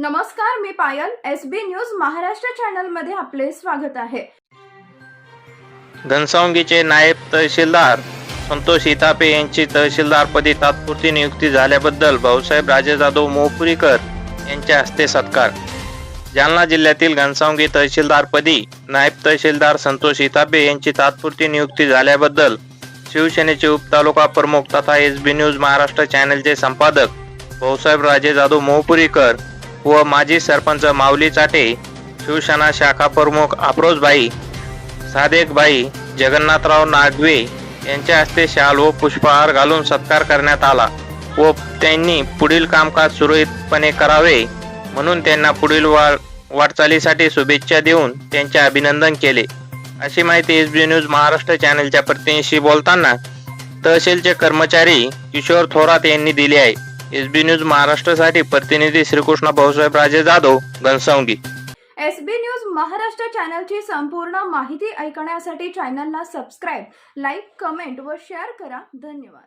नमस्कार मी Payal S B news Maharashtra चॅनलमध्ये आपले स्वागत आहे. घनसावंगीचे नायब तहसीलदार संतोष इतापे यांची तहसीलदारपदी तात्पुरती नियुक्ती झाल्याबद्दल भाऊसाहेब राजे जाधव मोहपुरीकर यांच्या हस्ते सत्कार. जालना जिल्ह्यातील घनसावंगी तहसीलदारपदी नायब तहसीलदार संतोष इतापे यांची तात्पुरती नियुक्ती झाल्याबद्दल शिवसेनेचे उपतालुका प्रमुख तथा एस बी न्यूज महाराष्ट्र चॅनलचे संपादक भाऊसाहेब राजे जाधव मोहपुरीकर व माजी सरपंच माऊली चाटे शिवसेना शाखा प्रमुख अप्रोजबाई सादेकबाई जगन्नाथराव नागवे यांच्या हस्ते शाल व पुष्पहार घालून सत्कार करण्यात आला व त्यांनी पुढील कामकाज सुरळीतपणे करावे म्हणून त्यांना पुढील वा वाटचालीसाठी शुभेच्छा देऊन त्यांचे अभिनंदन केले. अशी माहिती एस बी न्यूज महाराष्ट्र चॅनलच्या प्रतिनिधीशी बोलताना तहसीलचे कर्मचारी किशोर थोरात यांनी दिली आहे. एस बी न्यूज महाराष्ट्रासाठी प्रतिनिधी Shrikrishna Bhausaheb Raje Jadhav Ghansawangi. S B news Maharashtra चॅनलची संपूर्ण माहिती ऐकण्यासाठी चॅनलला सबस्क्राईब लाईक कमेंट व शेअर करा. धन्यवाद.